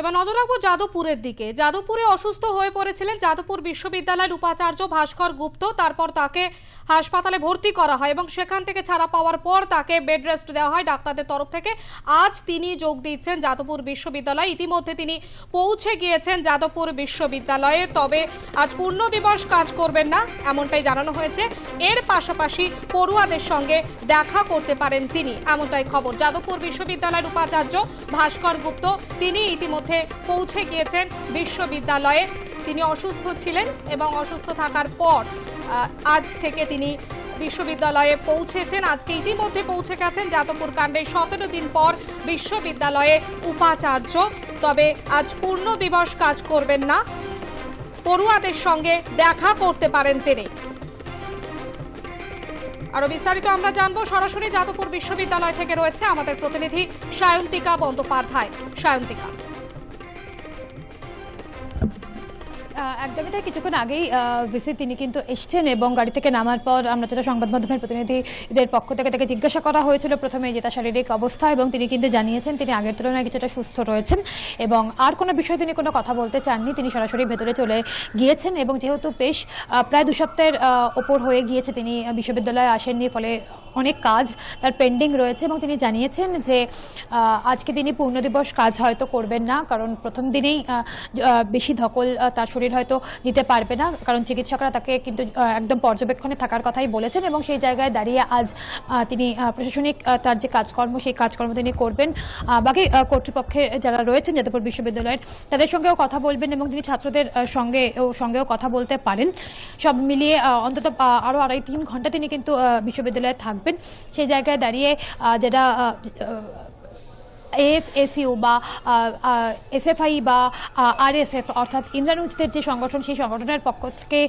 এবার নজর রাখব যাদবপুরের দিকে। যাদবপুরে অসুস্থ হয়ে পড়েছিলেন যাদবপুর বিশ্ববিদ্যালয়ের উপাচার্য ভাস্কর গুপ্ত। তারপর তাকে হাসপাতালে ভর্তি করা হয় এবং সেখান থেকে ছাড়া পাওয়ার পর তাকে বেড রেস্ট দেওয়া হয় ডাক্তারদের তরফ থেকে। আজ তিনি যোগ দিচ্ছেন যাদবপুর বিশ্ববিদ্যালয়ে। ইতিমধ্যে তিনি পৌঁছে গিয়েছেন যাদবপুর বিশ্ববিদ্যালয়ে। তবে আজ পূর্ণ দিবস কাজ করবেন না, এমনটাই জানানো হয়েছে। এর পাশাপাশি পড়ুয়াদের সঙ্গে দেখা করতে পারেন তিনি, এমনটাই খবর। যাদবপুর বিশ্ববিদ্যালয়ের উপাচার্য ভাস্কর গুপ্ত। তিনি ইতিমধ্যে পৌঁছে গিয়েছেন বিশ্ববিদ্যালয়ে। তিনি অসুস্থ ছিলেন এবং অসুস্থ থাকার পর আজ থেকে তিনি বিশ্ববিদ্যালয়ে পৌঁছেছেন। আজকে ইতিমধ্যে পৌঁছে গেছেন যাদবপুর কাণ্ডে। সতেরো দিন পর বিশ্ববিদ্যালয়ে উপাচার্য। তবে আজ পূর্ণ দিবস কাজ করবেন না। পড়ুয়াদের সঙ্গে দেখা করতে পারেন তিনি। আরও বিস্তারিত আমরা জানব, সরাসরি যাদবপুর বিশ্ববিদ্যালয় থেকে রয়েছে আমাদের প্রতিনিধি সায়ন্তিকা বন্দ্যোপাধ্যায়। সায়ন্তিকা। একদমই তাই কিছুক্ষণ আগেই ভিসি তিনি কিন্তু এসছেন এবং গাড়ি থেকে নামার পর আমরা যেটা সংবাদ মাধ্যমের প্রতিনিধিদের পক্ষ থেকে তাকে জিজ্ঞাসা করা হয়েছিল প্রথমে যেটা শারীরিক অবস্থা এবং তিনি কিন্তু জানিয়েছেন তিনি আগের তুলনায় কিছুটা সুস্থ রয়েছেন এবং আর কোনো বিষয়ে তিনি কোনো কথা বলতে চাননি। তিনি সরাসরি ভেতরে চলে গিয়েছেন এবং যেহেতু বেশ প্রায় দু সপ্তাহের ওপর হয়ে গিয়েছে, তিনি বিশ্ববিদ্যালয়ে আসেননি, ফলে অনেক কাজ তার পেন্ডিং রয়েছে এবং তিনি জানিয়েছেন যে আজকে তিনি পূর্ণ দিবস কাজ হয়তো করবেন না কারণ প্রথম দিনেই বেশি ধকল তার শরীর হয়তো নিতে পারবে না কারণ চিকিৎসকরা তাকে কিন্তু একদম পর্যবেক্ষণে থাকার কথাই বলেছেন এবং সেই জায়গায় দাঁড়িয়ে আজ তিনি প্রশাসনিক তার যে কাজকর্ম সেই কাজকর্ম তিনি করবেন। বাকি আহ, কর্তৃপক্ষের যারা রয়েছেন যাদবপুর বিশ্ববিদ্যালয়ের তাদের সঙ্গেও কথা বলবেন এবং তিনি ছাত্রদের সঙ্গে সঙ্গেও কথা বলতে পারেন। সব মিলিয়ে অন্তত আরও আড়াই তিন ঘণ্টা তিনি কিন্তু বিশ্ববিদ্যালয়ে থাকবেন। সেই জায়গায় দাঁড়িয়ে আহ, যেটা আহ, আহ, এএফএসইউ বা এসএফআই বা আরএসএফ অর্থাৎ ইন্দ্রানুজদের যে সংগঠন সেই সংগঠনের পক্ষ থেকে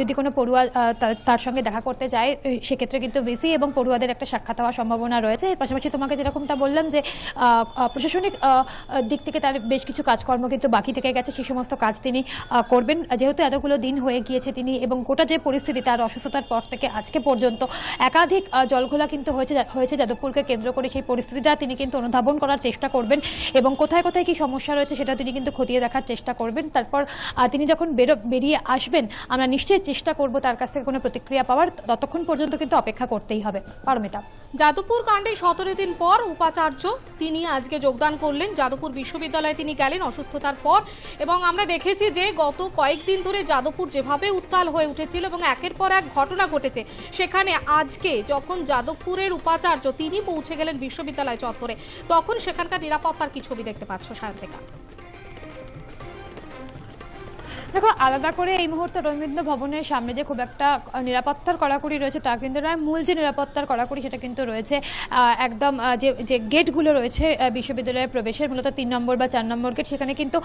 যদি কোনো পড়ুয়া তার- সঙ্গে দেখা করতে এ, সেক্ষেত্রে কিন্তু ভিসি এবং পড়ুয়াদের একটা সাক্ষাৎ হওয়ার সম্ভাবনা রয়েছে। এর পাশাপাশি তোমাকে যেরকমটা বললাম যে প্রশাসনিক দিক থেকে তার বেশ কিছু কাজকর্ম কিন্তু বাকি থেকে গেছে সেই সমস্ত কাজ তিনি করবেন। যেহেতু এতগুলো দিন হয়ে গিয়েছে তিনি এবং গোটা যে পরিস্থিতি তার অসুস্থতার পর থেকে আজকে পর্যন্ত একাধিক জলঘোলা কিন্তু হয়েছে হয়েছে যাদবপুরকে কেন্দ্র করে সেই পরিস্থিতিটা তিনি কিন্তু অনুধাবন করার করবেন এবং কোথায় কোথায় কি সমস্যা রয়েছে সেটা তিনি কিন্তু খতিয়ে দেখার চেষ্টা করবেন। তারপর তিনি যখন বেরো বেরিয়ে আসবেন, আমরা নিশ্চয়ই চেষ্টা করব তার কাছ থেকে কোনো প্রতিক্রিয়া পাওয়ার। ততক্ষণ পর্যন্ত কিন্তু অপেক্ষা করতেই হবে। পারমিতা। যাদবপুর কাণ্ডে সতেরো দিন পর উপাচার্য তিনি আজকে যোগদান করলেন। যাদবপুর বিশ্ববিদ্যালয়ে তিনি গেলেন অসুস্থতার পর এবং আমরা দেখেছি যে গত কয়েকদিন ধরে যাদবপুর যেভাবে উত্তাল হয়ে উঠেছিল এবং একের পর এক ঘটনা ঘটেছে, সেখানে আজকে যখন যাদবপুরের উপাচার্য তিনি পৌঁছে গেলেন বিশ্ববিদ্যালয় চত্বরে, তখন সেখানকার নিরাপত্তার কি ছবি দেখতে পাচ্ছ সায়ন্তিকা? দেখো, আলাদা করে এই মুহূর্তে রবীন্দ্র ভবনের সামনে যে খুব একটা নিরাপত্তার কড়াকড়ি রয়েছে, তা কিন্তু নয়, মূল যে নিরাপত্তার কড়াকড়ি সেটা কিন্তু রয়েছে একদম যে যে গেটগুলো রয়েছে বিশ্ববিদ্যালয়ে প্রবেশের মূলত তিন নম্বর বা চার নম্বর গেট, সেখানে কিন্তু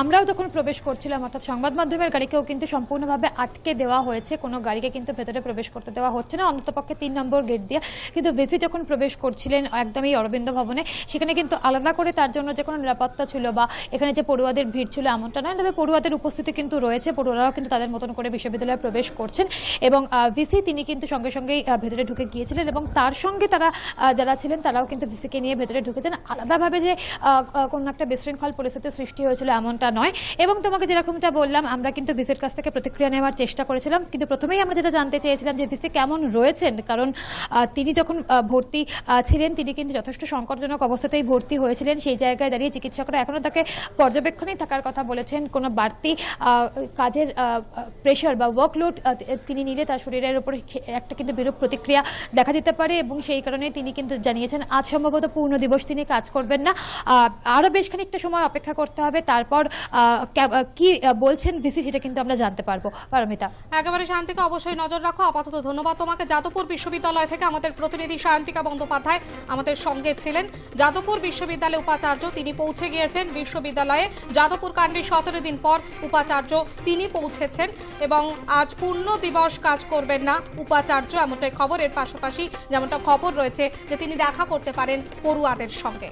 আমরাও যখন প্রবেশ করছিলাম, অর্থাৎ সংবাদ মাধ্যমের গাড়িকেও কিন্তু সম্পূর্ণভাবে আটকে দেওয়া হয়েছে, কোনো গাড়িকে কিন্তু ভেতরে প্রবেশ করতে দেওয়া হচ্ছে না, অন্ততপক্ষে তিন নম্বর গেট দিয়ে। কিন্তু বেশি যখন প্রবেশ করছিলেন, একদমই অরবিন্দ ভবনে, সেখানে কিন্তু আলাদা করে তার জন্য যে কোনো নিরাপত্তা ছিল বা এখানে যে পড়ুয়াদের ভিড় ছিল, এমনটা নয়, তবে পড়ুয়াদের উপস্থিতি কিন্তু রয়েছে পড়ুয়ারাও কিন্তু তাদের মতন করে বিশ্ববিদ্যালয়ে প্রবেশ করছেন এবং ভিসি তিনি কিন্তু সঙ্গে সঙ্গেই ভেতরে ঢুকে গিয়েছিলেন এবং তার সঙ্গে তারা যারা ছিলেন তারাও কিন্তু ভিসিকে নিয়ে ভেতরে ঢুকেছেন। আলাদাভাবে যে কোনো একটা বিশৃঙ্খল পরিস্থিতির সৃষ্টি হয়েছিল এমনটা নয়। এবং তোমাকে যেরকমটা বললাম, আমরা কিন্তু ভিসির কাছ থেকে প্রতিক্রিয়া নেওয়ার চেষ্টা করেছিলাম। কিন্তু প্রথমেই আমরা যেটা জানতে চেয়েছিলাম যে, ভিসি কেমন রয়েছেন? কারণ তিনি যখন ভর্তি ছিলেন, তিনি কিন্তু যথেষ্ট সংকটজনক অবস্থাতেই ভর্তি হয়েছিলেন। সেই জায়গায় দাঁড়িয়ে চিকিৎসকরা এখনও তাকে পর্যবেক্ষণেই থাকার কথা বলেছেন। কোনো বাড়তি কাজের প্রেশার বা ওয়ার্কলোড তিনি নিলে তার শরীরের উপরে একটা কিন্তু বিরূপ প্রতিক্রিয়া দেখা দিতে পারে এবং সেই কারণে তিনি কিন্তু জানিয়েছেন, আজ সম্ভবত পূর্ণ দিবস, তিনি কাজ করবেন না। আরও বেশ খানিকটা সময় অপেক্ষা করতে হবে, তারপর কি বলছেন ভিসি সেটা কিন্তু আমরা জানতে পারব। পারমিতা। একেবারে শান্তিকা অবশ্যই নজর রাখো। আপাতত ধন্যবাদ তোমাকে। যাদবপুর বিশ্ববিদ্যালয় থেকে আমাদের প্রতিনিধি সায়ন্তিকা বন্দ্যোপাধ্যায় আমাদের সঙ্গে ছিলেন। যাদবপুর বিশ্ববিদ্যালয়ে উপাচার্য, তিনি পৌঁছে গিয়েছেন বিশ্ববিদ্যালয়ে। যাদবপুর কাণ্ডে সতেরো দিন পর উপাচার্য তিনি পৌঁছেছেন এবং আজ পূর্ণ দিবস কাজ করবেন না। উপাচার্য এমনটাই খবরের পাশাপাশি যেমনটা খবর রয়েছে যে তিনি দেখা করতে পারেন পড়ুয়াদের সঙ্গে।